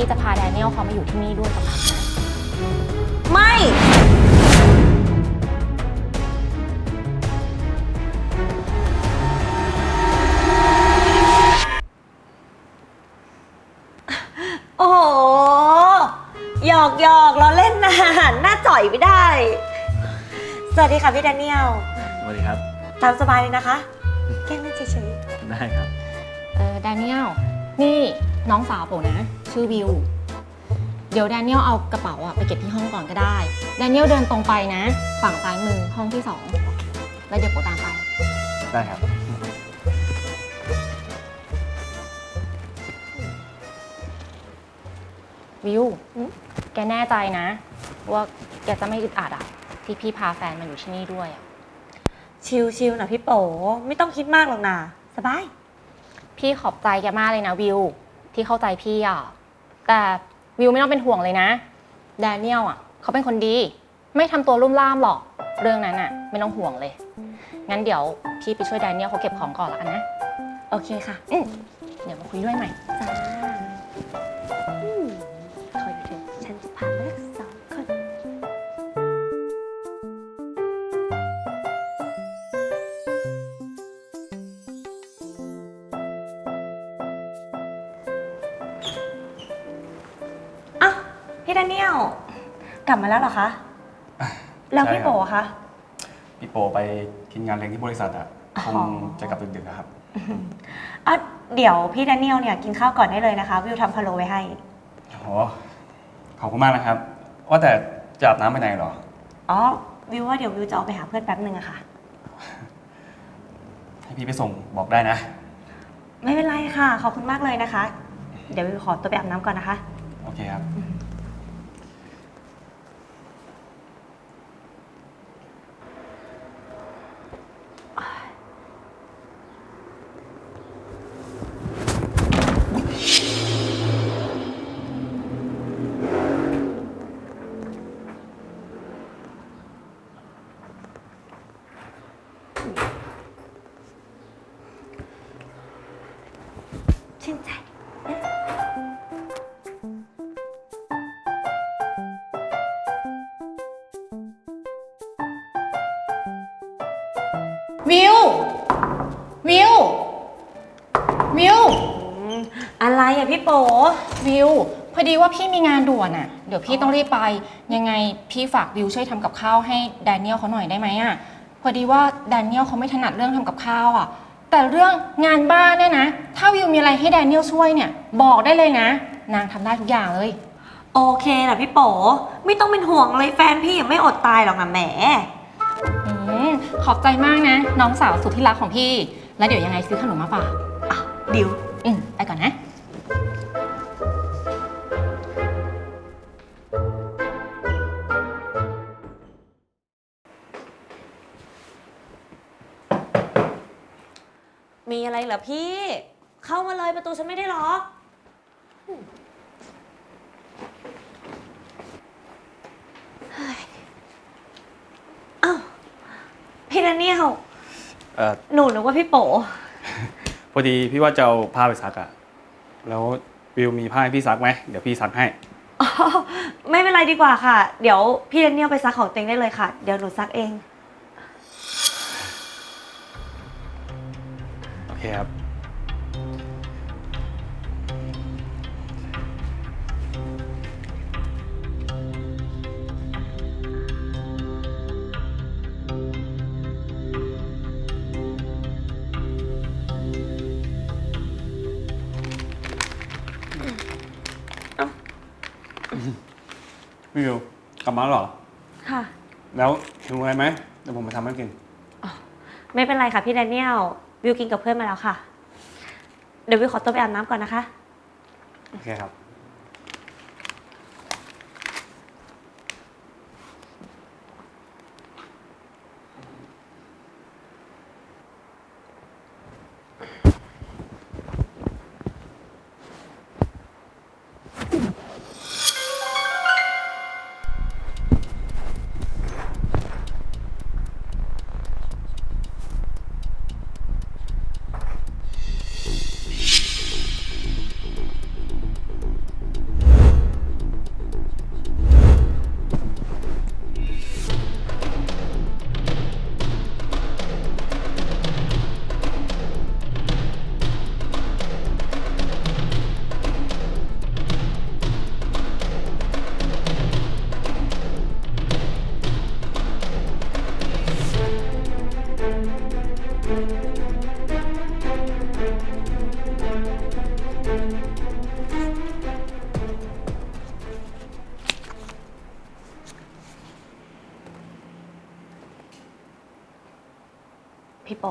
พี่จะพาแดเนียลเขามาอยู่ที่นี่ด้วยกับพักนะไม่ โอ้โหหยอกหยอกเราเล่นนะหน้าจ่อยไม่ได้ สวัสดีค่ะพี่แดเนียล สวัสดีครับ ตามสบายเลยนะคะ แกล้งเล่นเฉยได้ครับ เออแดเนียลนี่ น้องสาวผมนะ ชื่อวิว เดี๋ยวแดเนียลเอากระเป๋าอะไปเก็บที่ห้องก่อนก็ได้ แดเนียลเดินตรงไปนะ ฝั่งซ้ายมือห้องที่สองแล้วเดี๋ยวโปตามไป ได้ครับ วิว แกแน่ใจนะ ว่าแกจะไม่อึดอัดอะที่พี่พาแฟนมาอยู่ที่นี่ด้วยอะๆชิลๆนะพี่โป๋ไม่ต้องคิดมากหรอกนะสบาย พี่ขอบใจแกมากเลยนะวิว ที่เข้าใจพี่อะ แต่วิวไม่ต้องเป็นห่วงเลยนะ แดเนียลอะ เขาเป็นคนดี ไม่ทำตัวรุ่มล่ามหรอก เรื่องนั้นอะ ไม่ต้องห่วงเลย งั้นเดี๋ยวพี่ไปช่วยแดเนียลเขาเก็บของก่อนละกันนะ โอเคค่ะ อืมเดี๋ยวมาคุยด้วยใหม่จ้า พี่แดเนียลกลับมาแล้วเหรอคะ แล้วพี่ใช่ครับโบอะคะ พี่โปไปกินงานเลี้ยงที่บริษัทอะคงอ๋อจะกลับดึกๆนะครับอะเดี๋ยวพี่แดเนียลเนี่ยกินข้าวก่อนได้เลยนะคะ วิวทำพะโล้ไว้ให้โหขอบคุณมากนะครับ ว่าแต่จะอาบน้ำไปไหนเหรอ อ๋อ วิวว่าเดี๋ยววิวจะออกไปหาเพื่อนแป๊บหนึ่งอะค่ะ ให้พี่ไปส่งบอกได้นะ ไม่เป็นไรค่ะ ขอบคุณมากเลยนะคะ เดี๋ยววิวขอตัวไปอาบน้ำก่อนนะคะ โอเคครับ ชื่นใจ วิว วิว วิวอืมอะไรอะพี่โปวิว พอดีว่าพี่มีงานด่วนอะเดี๋ยวพี่ต้องรีบไป ยังไงพี่ฝากวิวช่วยทำกับข้าวให้แดเนียลเขาหน่อยได้ไหมอะพอดีว่าแดเนียลเขาไม่ถนัดเรื่องทำกับข้าวอะ แต่เรื่องงานบ้านเนี่ยนะ ถ้าวิวมีอะไรให้แดเนียลช่วยเนี่ย บอกได้เลยนะ นางทำได้ทุกอย่างเลย โอเคนะพี่โปไม่ต้องเป็นห่วงเลยแฟนพี่ยังไม่อดตายหรอกนะแหม อืมขอบใจมากนะ น้องสาวสุดที่รักของพี่ แล้วเดี๋ยวยังไงซื้อขนมมาฝากอะดิว อืมไปก่อนนะ อะไรเหรอพี่ เข้ามาเลยประตูฉันไม่ได้ล็อกเฮ้ยอ้าวพี่แดเนียลเอ่อหนูนึกว่าพี่โป พอดีพี่ว่าจะเอาผ้าไปซักอะแล้ววิวมีผ้าให้พี่ซักไหมเดี๋ยวพี่ซักให้ อ๋อไม่เป็นไรดีกว่าค่ะ เดี๋ยวพี่แดเนียลไปซักของเต็งได้เลยค่ะ เดี๋ยวหนูซักเอง เคครับเอ้าพี่วิวกลับมาแล้วเหรอ ค่ะ แล้วหิวอะไรไหมเดี๋ยวผมไปทำให้กิน ไม่เป็นไรค่ะพี่แดเนียล วิวกินกับเพื่อนมาแล้วค่ะ เดี๋ยววิวขอตัวไปอาบน้ำก่อนนะคะ โอเคครับ โป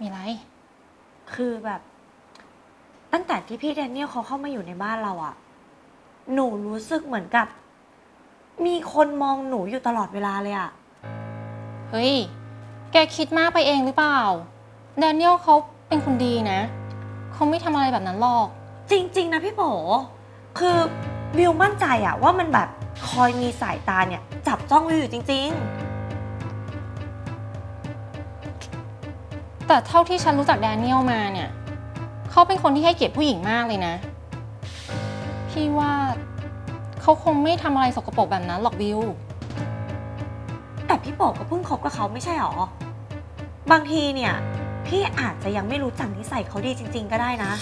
มีอะไร คือแบบ ตั้งแต่ที่พี่แดเนียลเขาเข้ามาอยู่ในบ้านเราอะหนูรู้สึกเหมือนกับ มีคนมองหนูอยู่ตลอดเวลาเลยอะเฮ้ย แกคิดมากไปเองหรือเปล่า แดเนียลเขาเป็นคนดีนะ เขาไม่ทำอะไรแบบนั้นหรอก จริง ๆ นะพี่โปคือวิวมั่นใจอะว่ามันแบบคอยมีสายตาเนี่ย จับจ้องวิวอยู่จริง แต่เท่าที่ฉันรู้จักแดเนียลมาเนี่ย เขาเป็นคนที่ให้เกียรติผู้หญิงมากเลยนะ พี่ว่าเขาคงไม่ทำอะไรสกปรกแบบนั้นหรอกวิวๆแต่พี่โปก็เพิ่งคบกับเขาไม่ใช่หรอ บางทีเนี่ย พี่อาจจะยังไม่รู้จักนิสัยเขาดีจริง ๆ ก็ได้นะ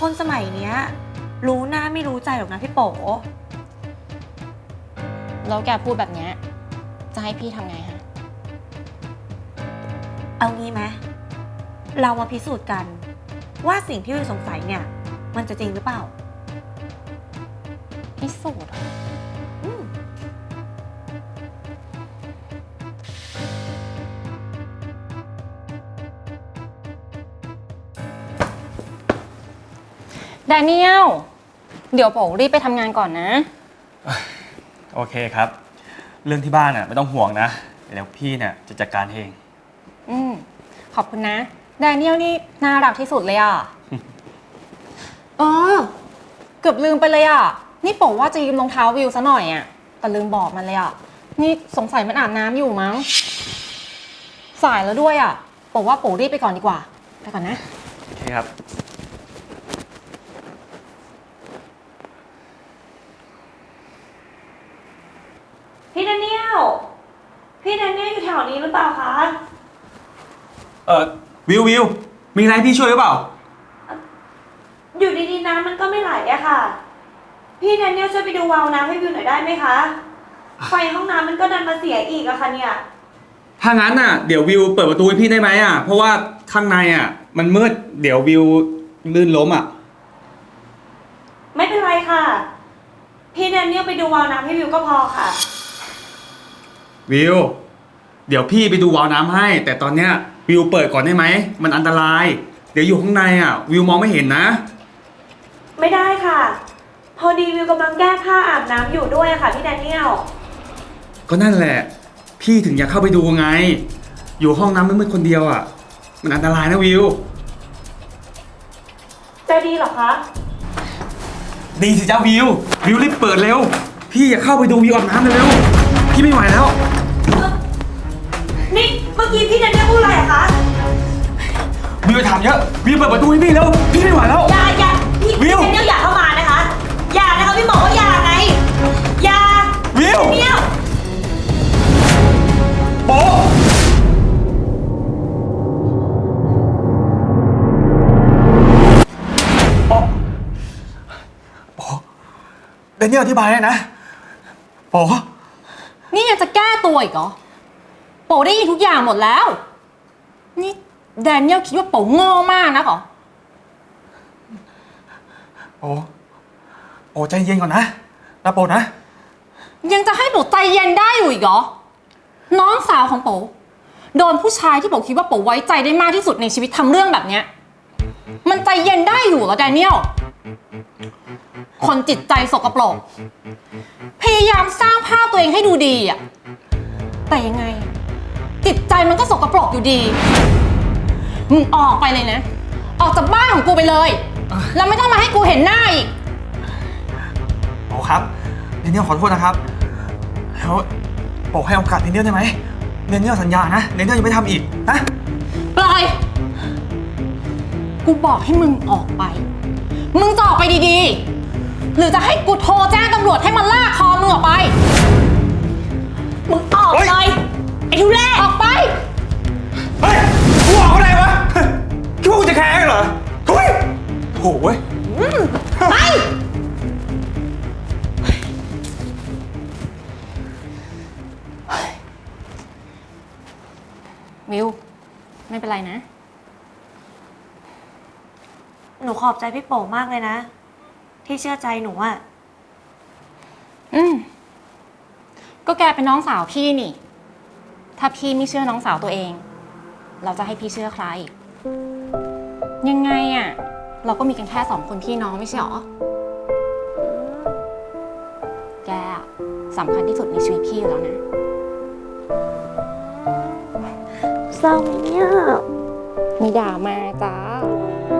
คนสมัยเนี้ย รู้หน้าไม่รู้ใจหรอกนะพี่โปแล้วแกพูดแบบเนี้ยจะให้พี่ทำไงฮะ เอางี้ไหมเรามาพิสูจน์กัน ว่าสิ่งที่วิวสงสัยเนี่ย มันจะจริงหรือเปล่า พิสูจน์เหรออืมแดเนียล เดี๋ยวโป๋รีบไปทำงานก่อนนะ โอเคครับ เรื่องที่บ้านอะไม่ต้องห่วงนะเดี๋ยวพี่เนี่ยจะจัดการเอง อืมขอบคุณนะ แดเนียลนี่น่ารักที่สุดเลยอะ เออ เกือบลืมไปเลยอะ นี่โป๋ว่าจะยืมรองเท้าวิวซะหน่อยอะ แต่ลืมบอกมันเลยอะ นี่สงสัยมันอาบน้ำอยู่มั้ง สายแล้วด้วยอะโป๋ว่าโป๋รีบไปก่อนดีกว่า ไปก่อนนะ โอเคครับ พี่แดเนียล พี่แดเนียลอยู่แถวนี้หรือเปล่าคะ เออวิววิวมีอะไรให้พี่ช่วยหรือเปล่า อยู่ดีๆน้ำมันก็ไม่ไหลอะค่ะ พี่แดเนียลช่วยไปดูวาล์วน้ำให้วิวหน่อยได้ไหมคะ ไฟห้องน้ำมันก็ดันมาเสียอีกอะค่ะเนี่ย ถ้างั้นน่ะเดี๋ยววิวเปิดประตูให้พี่ได้ไหมอะ เพราะว่าข้างในอะ มันมืดเดี๋ยววิวลื่นล้มอะ ไม่เป็นไรค่ะ พี่แดเนียลไปดูวาล์วน้ำให้วิวก็พอค่ะ วิว เดี๋ยวพี่ไปดูวาล์วน้ำให้ แต่ตอนเนี้ย วิวเปิดก่อนได้ไหม มันอันตราย เดี๋ยวอยู่ข้างในอะ วิวมองไม่เห็นนะ ไม่ได้ค่ะ พอดีวิวกำลังแก้ผ้าอาบน้ำอยู่ด้วยอะค่ะพี่แดเนียลก็นั่นแหละ พี่ถึงอยากเข้าไปดูไง อยู่ห้องน้ำมืดๆคนเดียวอะ มันอันตรายนะวิว จะดีเหรอคะ ดีสิจ้าวิว วิวรีบเปิดเร็ว พี่อยากเข้าไปดูวิวอาบน้ำเร็วๆพี่ไม่ไหวแล้ว นี่เมื่อ กี้พี่แดเนียลพูดอะไรอะคะ วิวถามเยอะ วิวเปิดประตูให้พี่เร็วพี่ไม่ไหวแล้ว อย่าอย่าพี่วิพี่ว แดเนียลอย่าเข้ามานะคะ อย่านะคะพี่บอกว่าอย่าไง อย่าวิวแดเนียลโป๊ะโป๊ะโป๊ะเดนนี่อธิบายได้นะโป๊ะนี่ยังจะแก้ตัวอีกเหรอ โป๋ได้ยินทุกอย่างหมดแล้ว นี่แดเนียลคิดว่าโป๋โง่มากนะเหรอโป๊ะโป๊ะใจเย็นก่อนนะนะโป๊ะนะยังจะให้โป๋ใจเย็นได้อยู่อีกเหรอ น้องสาวของโป๋โดนผู้ชายที่โป๋คิดว่าโป๋ไว้ใจได้มากที่สุดในชีวิตทำเรื่องแบบเนี้ย มันใจเย็นได้อยู่เหรอแดเนียล คนจิตใจสกปรก พยายามสร้างภาพตัวเองให้ดูดีอะแต่ยังไง จิตใจมันก็สกปรกอยู่ดี มึงออกไปเลยนะ ออกจากบ้านของกูไปเลย แล้วไม่ต้องมาให้กูเห็นหน้าอีกโป๊ะครับเดนนี่ขอโทษนะครับ แล้วโป๊ะให้โอกาสเดนนี่ได้ไหมเดนนี่สัญญานะเดนนี่จะไม่ทำอีกนะปล่อย กูบอกให้มึงออกไป มึงจะออกไปดีๆ หรือจะให้กูโทรแจ้งตำรวจให้มันลากคอมึงออกไป มึงออกเฮ้ยเลย ไอ้ทุเรศออกไป เฮ้ยกูออกอะไรวะคิดว่ากูจะแคร์เหรอเฮ้ยโถ่เว้ย ไปวิว ไม่เป็นไรนะ หนูขอบใจพี่โป๋มากเลยนะ ที่เชื่อใจหนูอะอืม ก็แกเป็นน้องสาวพี่นี่ ถ้าพี่ไม่เชื่อน้องสาวตัวเอง เราจะให้พี่เชื่อใคร ยังไงอะเราก็มีกันแค่สองคนพี่น้องไม่ใช่หรอ แกอะสำคัญที่สุดในชีวิตพี่อยู่แล้วนะ เศร้าไหมเนี่ย มีด่ามาจ้าอืม